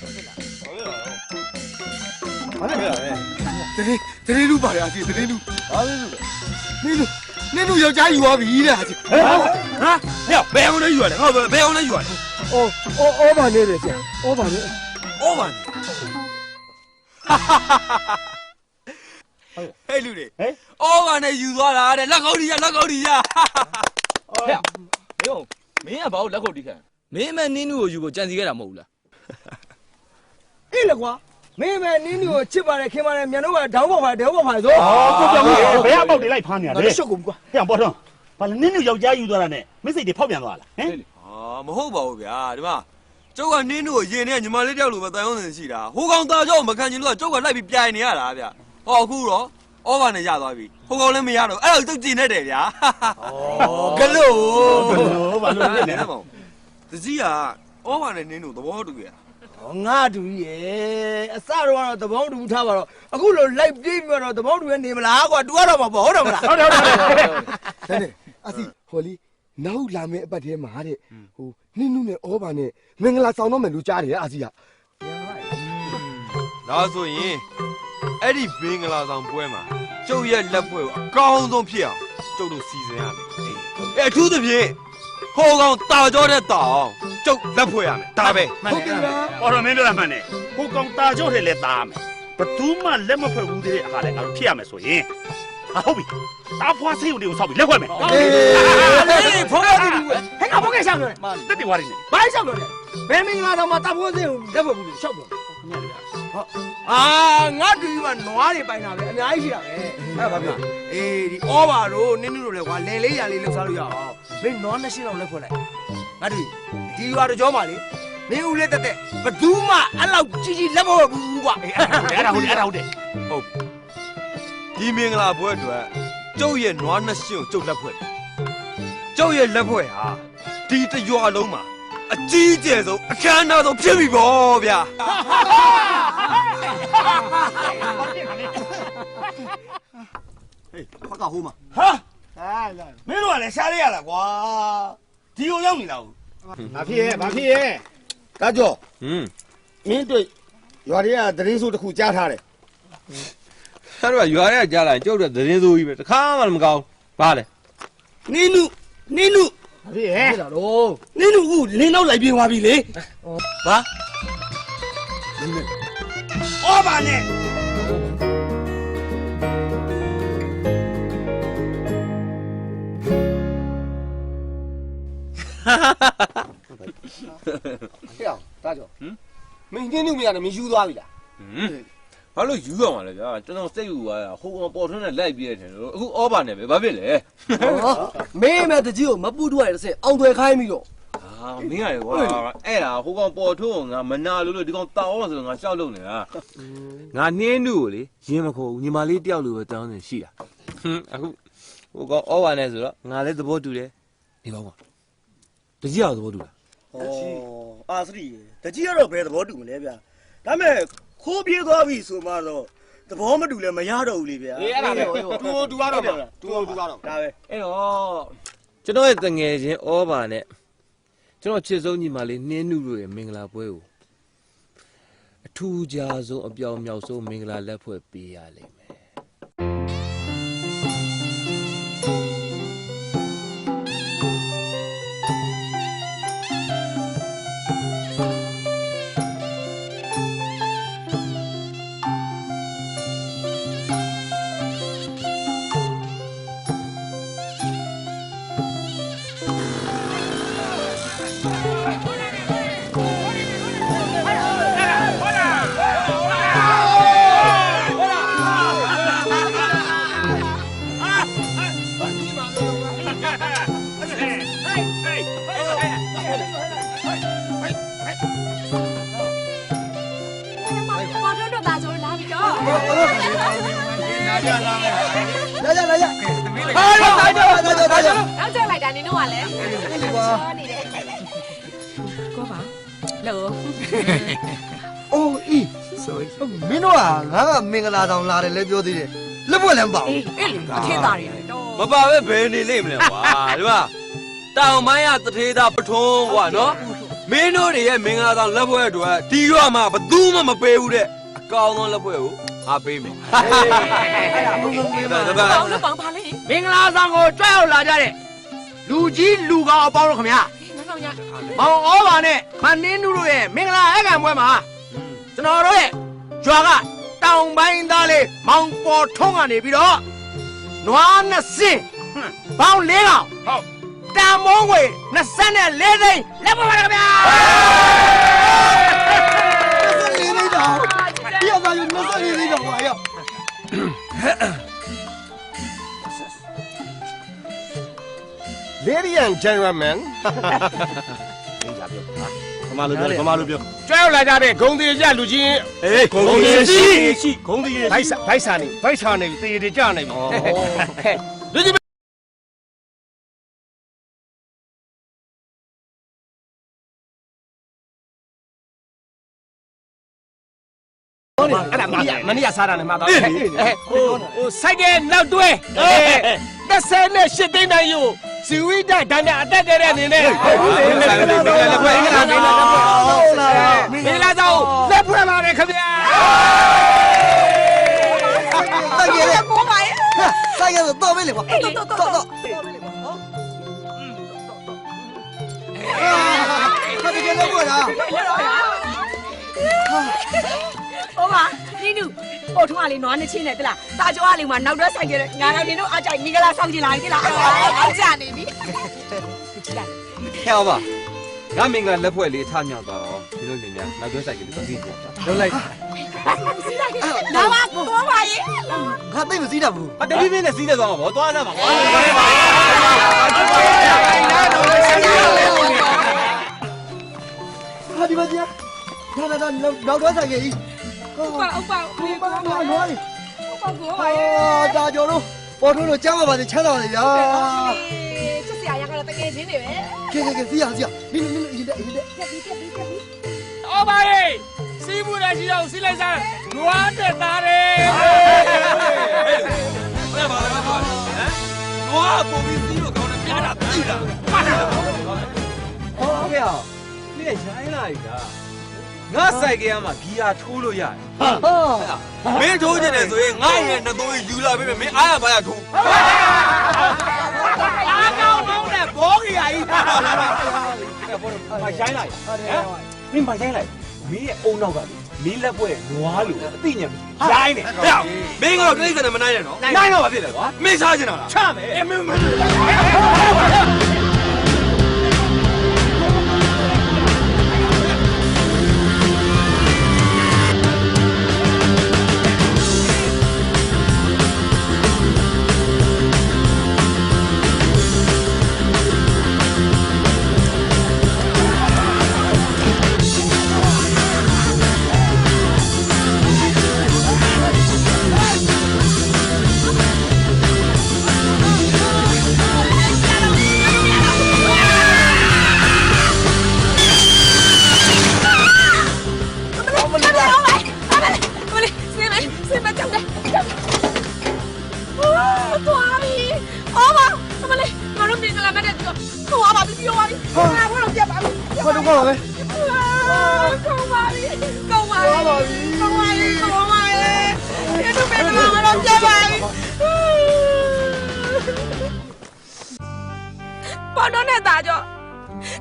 ဘာလဲဟုတ်လားတရင်တရင်လူပါလေအစီတရင်လူဘာလဲလို့နင်းလူနင်းလူယောက်ျားယူသွားပြီတဲ့အစီဟမ်ဟာညဘယ်အောင်လဲယူရတယ်ဟောဘယ်အောင်လဲယူရတယ်အော်အော်အော်ပါနေတယ်ဆရာအော်ပါနေဩပါနေဟဲ့လူတွေဟဲ့ဩပါနဲ့ယူသွားတာတဲ့လက်ကောက်ဒီရလက်ကောက်ဒီရဟဲ့မင်းကဘာလို့လက်ခုပ်တီးခံမင်းမနင်းနူကိုယူဖို့ကြံစီခဲ့တာမဟုတ်ဘူးလား အေးလေကွာမင်းမဲနင်းလူကိုချစ်ပါတယ်ခင်ပါတယ်မြန်တော့ကဒေါင်းပေါ်ပါဒေါင်းပေါ်ပါဆိုအော်ကိုပြောင်းလို့ဘယ်အပေါက်တွေလိုက်ဖမ်းနေရငါလဲရှုပ်ကုန်ကွာဟဲ့ပေါ်တော့ဘာလဲနင်းနူယောက်ျားယူသွားတာနဲ့မိစိတ်တွေဖောက်ပြန်သွားလားဟမ်အာမဟုတ်ပါဘူးဗျာဒီမှာကျုပ်ကနင်းတို့ကိုယင်နေညီမလေးတယောက်လိုပဲတိုင်အောင်စင်ရှိတာဟိုကောင်ตาကြောက်မခံချင်လို့ကကျုပ်ကလိုက်ပြီးပြိုင်နေရတာဗျာဟောအခုတော့ဩဘာနဲ့ရသွားပြီဟိုကောင်လည်းမရတော့အဲ့ဒါကျုပ်ကျင်နေတယ်ဗျာဂလို့ဘယ်လိုဘာလို့လဲနေတကြီးကဩဘာနဲ့နင်းတို့သဘောတူရ ငါတူရဲ့အစတော့ကတော့သဘောတူထားပါတော့အခုလိုလိုက်ပြေးပြီးတော့သဘောတူရနေမလားကွာတူရတော့မှာပေါ့ဟုတ်တယ်မလားဟုတ်တယ်ဟုတ်တယ်ဟုတ်တယ်တဲ့နဲ့အစီဟောလီနောက်လာမယ့်အပတ်ထဲမှာတဲ့ဟိုနင်းနုနဲ့ဩဘာနဲ့မင်္ဂလာဆောင်တော့မယ်လို့ကြားတယ်အစီကဒါဆိုရင်အဲ့ဒီဘင်္ဂလာဆောင်ပွဲမှာကျုပ်ရဲ့လက်ပွဲကိုအကောင်းဆုံးဖြစ်အောင်ကျုပ်တို့စီစဉ်ရမယ်အေးအဲ့အထူးသဖြင့်ဟိုကောင်တာကြောတဲ့တောင် ကျုပ်လက်ပွဲရမယ်ဒါပဲဟုတ်ကဲ့ပါပေါ်တော့မင်းပြောတာမှန်တယ်ဟိုကောင်တာကြော့တယ်လဲတားမယ်ဘသူမှလက်မဖွဲ့ဘူးတဲ့အခါလဲငါတို့ဖြစ်ရမယ်ဆိုရင်ဟာဟုတ်ပြီတားဖွားစိတ်ကိုဆောက်ပြီးလက်ခွဲမယ်အေးဖော်ရတယ်ဟဲ့ကဘောကရှောက်တယ်တက်တယ်ဝါရင်းနေဘာရှောက်တယ်ဘယ်မင်္ဂလာတော့မှတပ်ဖို့စင်းကိုလက်ဖို့ဘူးရှောက်တယ်အာငါတူကနွားတွေပိုင်တာပဲအများကြီးရှိတာပဲအဲ့ဒါပါဗျအေးဒီဩဘာတို့နင်းနုတို့လည်းကွာလဲလေးရလေးလှုပ်ရှားလို့ရအောင်မင်းနွားနှစ်ရှင်းအောင်လက်ဖွင့်လိုက်ငါတူ ဒီရွာတို့ကြောမှာလေမင်းဦးလေးတက်တက်ဘသူမှအဲ့လောက်ကြီးကြီးလက်မဟုတ်ဘူးကွာအေးအဲ့ဒါဟုတ်တယ်အဲ့ဒါဟုတ်တယ်ဟုတ်ဒီမင်္ဂလာပွဲအတွက်ကျုပ်ရဲ့နွားနှစ်ရှင်းကိုကျုပ်လက်ဖွဲ့တယ်ကျုပ်ရဲ့လက်ဖွဲ့ဟာဒီတစ်ရွာလုံးမှာအကြီးကျယ်ဆုံးအခမ်းအနားဆုံးဖြစ်ပြီပေါ့ဗျာဖက်ကဟိုးမှာဟာမင်းတို့ကလည်းရှားရရလားကွာဒီကိုရောက်နေလားဟုတ် ဘာဖြစ်ရဲ့ဘာဖြစ်ရဲ့တာကြောဟွန်းမင်းတို့ရွာတွေကသတင်းဆိုးတစ်ခုကြားထားတယ်အဲ့တော့ရွာရဲကြားလာရင်ကျုပ်တို့သတင်းစိုးကြီးပဲတခါမှမကောင်းဘာလဲနင်းနုနင်းနုဘာဖြစ်ရဲ့ဖြစ်တာတော့နင်းနုကလင်းတော့လိုက်ပြေးသွားပြီလေဘာဩဘာနဲ့ ဟဲ့အောင်တာကြောဟမ်မင်းနင်းနုမရတယ်မင်းယူသွားပြီလားဟမ်ဘာလို့ယူရမှာလဲဗျာကျွန်တော်စိတ်ယူသွားတာဟိုကောင်ပေါ်ထွန်းနဲ့လိုက်ပြေးတယ်လို့အခုဩဘာနဲ့ပဲဘာဖြစ်လဲမင်းမဲ့တကြီးကိုမပူတွရတဲ့ဆက်အောင်သွယ်ခိုင်းပြီးတော့အာမင်းရတယ်ကွာအဲ့ဒါဟိုကောင်ပေါ်ထွန်းကိုငါမနာလို့လို့ဒီကောင်တောင်းအောင်ဆိုတော့ငါရှောက်လို့နေတာငါနှင်းနုကိုလေရင်မခေါ်ဘူးညီမလေးတယောက်လိုပဲတောင်းနေရှိတာဟွန်းအခုဟိုကောင်ဩဘာနဲ့ဆိုတော့ငါလည်းသဘောတူတယ်ဒီကောင်က တကြီးအောင်သဘောတူလားဩအာစရီတကြီးကတော့ဘယ်သဘောတူမလဲဗျာဒါပေမဲ့ခိုးပြေးသွားပြီဆိုမှတော့သဘောမတူလဲမရတော့ဘူးလေဗျာအေးအဲ့ဒါပဲတူတူကတော့တူတူကတော့ဒါပဲအဲ့တော့ကျွန်တော်ရဲ့တငယ်ချင်းဩဘာနဲ့ကျွန်တော်ချစ်ဆုံးညီမလေးနှင်းနုတို့ရဲ့မင်္ဂလာပွဲကိုအထူးခြားဆုံးအပြောင်မြောက်ဆုံးမင်္ဂလာလက်ဖွဲ့ပေးရလိမ့်မယ် လာကြလာကြလာကြဟာလာကြလာကြလာကြနောက်ကျလိုက်တာနင်တို့ကလည်းချောနေတယ်ကိုပါလို့အိုးအီးမင်းတို့ကငါကမင်္ဂလာဆောင်လာတယ်လဲပြောသေးတယ်လက်ပွက်လည်းမပေါ့အေးအဲ့လေအထင်းသားတွေတော့မပါပဲဘယ်နေလိမ့်မလဲကွာဒီမှာတောင်မိုင်းရတထေးသားပထုံးကွာနော်မင်းတို့တွေရဲ့မင်္ဂလာဆောင်လက်ပွဲအတွက်ဒီရွာမှာဘယ်သူမှမပေးဘူးတဲ့အကောင်သောလက်ပွဲကို ငါပေးမယ်ဒါဒါဒါပေါင်းလို့ပေါင်းပါလေမင်္ဂလာဆောင်ကိုကြွရောက်လာကြတဲ့လူကြီးလူကောင်အပေါင်းတို့ခင်ဗျာငါဆောင်ရမောင်ဩဘာနဲ့မန်နင်းနုတို့ရဲ့မင်္ဂလာအကံပွဲမှာကျွန်တော်တို့ရဲ့ကြွာကတောင်ပိုင်းသားလေးမောင်ပေါ်ထုံးကနေပြီးတော့နွားနှစ်စင်းပေါင်းလေးကောင်ဟုတ်တန်မုံငွေ24သိန်းလက်ပါပါခင်ဗျာ and gentlemen ဗမာလိုပြောဗမာလိုပြောကြွရောက်လာကြတဲ့ဂုံတီကြလူချင်းအေးဂုံကြီးရှိရှိဂုံကြီးဘိုက်စာဘိုက်စာနေဘိုက်စာနေတေတေကြနေပြီလူချင်း အဲ့ဒါမနီးမနီးရစားတာနဲ့မှာတော့ဟိုဟိုစိုက်ကဲနောက်တွဲအဲ38တိန်းတိုင်းယူဇီဝိတဒဏ္ဍအတက်တဲ့အနေနဲ့ဟုတ်လေမင်္ဂလာလက်ပွဲမင်္ဂလာမင်္ဂလာလက်ပွဲဟုတ်လားမင်္ဂလာဆောင်လက်ပွဲပါရခင်ဗျာတိုက်ရကိုပါရဲ့တိုက်ရတော့မေးလေကွာအေးတော့တော့တော့ခါတကယ်လို့ကွာလားဟို မှာနီနူပို့ထွားလေးနွားနှစ်ချင်းနဲ့တလားတာကျော်အလေးမှာနောက်တော့ဆိုင်ကြတယ်ငါတို့ဒီတို့အကြိုက်မိကလာဆောင်ကြည့်လာရင်တလားအောက်ကြနေပြီဟဲ့ပါငါမင်္ဂလာလက်ပွဲလေးထားမြောက်သွားတော့ဒီလိုနေများနောက်ကျောဆိုင်ကလေးပြီးပြလုံးလိုက်စီးလိုက်လာပါကိုပါရဲ့ငါသိမစည်းတာဘူးအတတိပြင်းနဲ့စီးနေသွားမှာဗောသွားရမှာကွာဟာဒီမှာကြာဒါဒါဒါနောက်တော့ဆိုင်ကြီး ဥပါဥပါဥဘာပါဘာဘာလဲဥပါကိုပါအာရဲ့ဒါကြောတို့ပေါ်ထိုးလို့ကြားပါပါစေချမ်းသာပါစေဗျာချစ်စရာရကတော့တကယ်ချင်းတွေပဲကဲကဲကဲစီးရစီးရမင်းမင်းအရင်တက်အရင်တက်ပြက်ပြီးပြက်ပြီးပြက်ပြီးအော်ပါရေးစီးမှုရရှိအောင်စီးလိုက်စားနွားတက်သားတယ်ဘယ်ပါလဲကွာဟမ်နွားပုံပြီးစီးလို့ကောင်းတယ်ပြတာသိတာမှတ်တာဟောဖေအောင်นี่ရိုင်းလာပြီလား ငါစိုက်ကရမှာဂီယာထိုးလို့ရတယ်ဟာမင်းထိုးချင်တယ်ဆိုရင်ငါရဲ့နှစ်သုံးယူလာပေးမယ်မင်းအားရပါရထိုးအားကောင်းကောင်းနဲ့ဘောကြီးအာကြီးမရိုင်းလိုက်ဟမ်မင်းမရိုင်းလိုက်မင်းရဲ့အုံနောက်ကမင်းလက်ပွဲနွားလို့အသိဉာဏ်မရှိရိုင်းနေဟဲ့မင်းကတော့တိရစ္ဆာန်နဲ့မနိုင်ရနော်နိုင်တော့ပါဖြစ်တယ်ကွာမင်းစားချင်တာလားချမယ်အမင်းမ ပေါ်တော့နဲ့တာကြော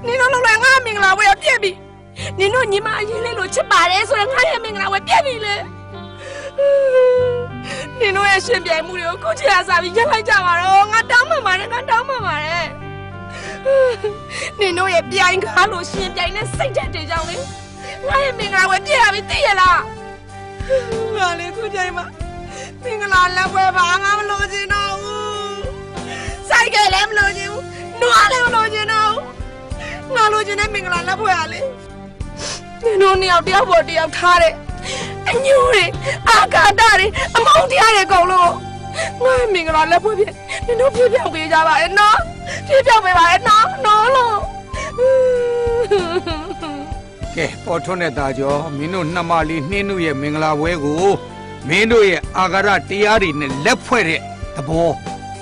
နင်တို့လုံးလိုက်ငါမင်္ဂလာဝဲပြက်ပြီနင်တို့ညီမအရင်လေးလို့ချစ်ပါတယ်ဆိုရင်ငါရဲ့မင်္ဂလာဝဲပြက်ပြီလေနင်တို့ရဲ့ရှင်ပြိုင်မှုတွေကိုခုချီရစားပြီးရက်လိုက်ကြပါတော့ငါတောင်းမှန်ပါတယ်ငါတောင်းမှန်ပါတယ် နင်တို့ရဲ့ပြိုင်ကားလို့ရှင်ပြိုင်နဲ့စိတ်ဓာတ်တွေကြောင့်လေငါရဲ့မင်္ဂလာဝဲပြက်ရပြီသိရလားငါလေခုချိန်မှာမင်္ဂလာလက်ဝဲပါငါမလို့ချင်တော့ဘူးစိုက်ကလည်းမလို့ချင်ဘူးနွားလည်းမလို့ချင်တော့ဘူးငါလို့ချင်တဲ့မင်္ဂလာလက်ဝဲရလေနင်တို့နှစ်ယောက်တယောက်ပေါ်တယောက်ထားတဲ့အညိုးတွေအာကာတတွေအမောင်းတရားတွေအကုန်လုံးငါရဲ့မင်္ဂလာလက်ဝဲပြနင်တို့ပြပြောင်းပေးကြပါရဲ့နော် ပြပြောင်းပေးပါရဲ့နော်နော်လို့ကဲပေါ်ထွန်းတဲ့သားကျော်မင်းတို့နှစ်မလေးနှင်းတို့ရဲ့မင်္ဂလာပွဲကိုမင်းတို့ရဲ့အာဃာတတရားတွေနဲ့လက်ဖွဲ့တဲ့သဘော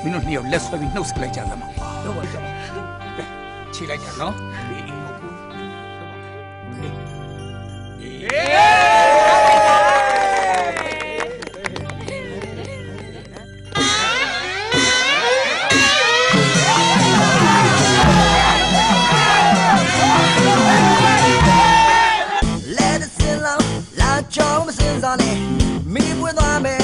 မင်းတို့နှစ်ယောက်လက်ဆွဲပြီးနှုတ်ဆက်လိုက်ကြသမှာဟုတ်ပါကြောက်ခြေလိုက်ကြနော်အေးအေးဟုတ်ပါလဲ စင်စားနဲ့မိပွင့်သွားမယ်